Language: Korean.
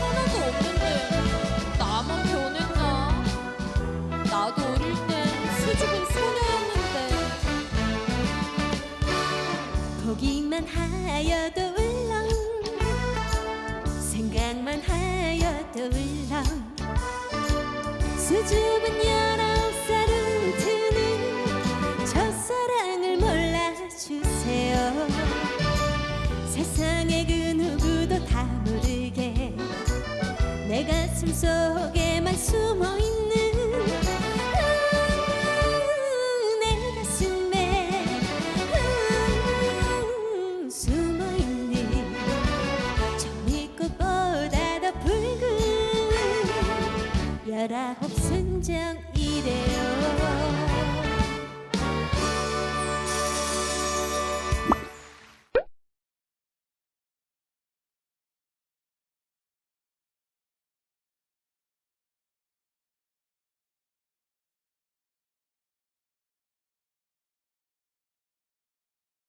하나도 없는데 나만 변했나? 나도 어릴 땐 수줍은 소녀였는데 보기만 하여도 울렁 생각만 하여도 울렁 수줍은 여 내 가슴 속에만 음, 음, 숨어 있는 아, 내 가슴에 아, 숨어 있는 정리꽃보다 더 붉은 열아홉 순정.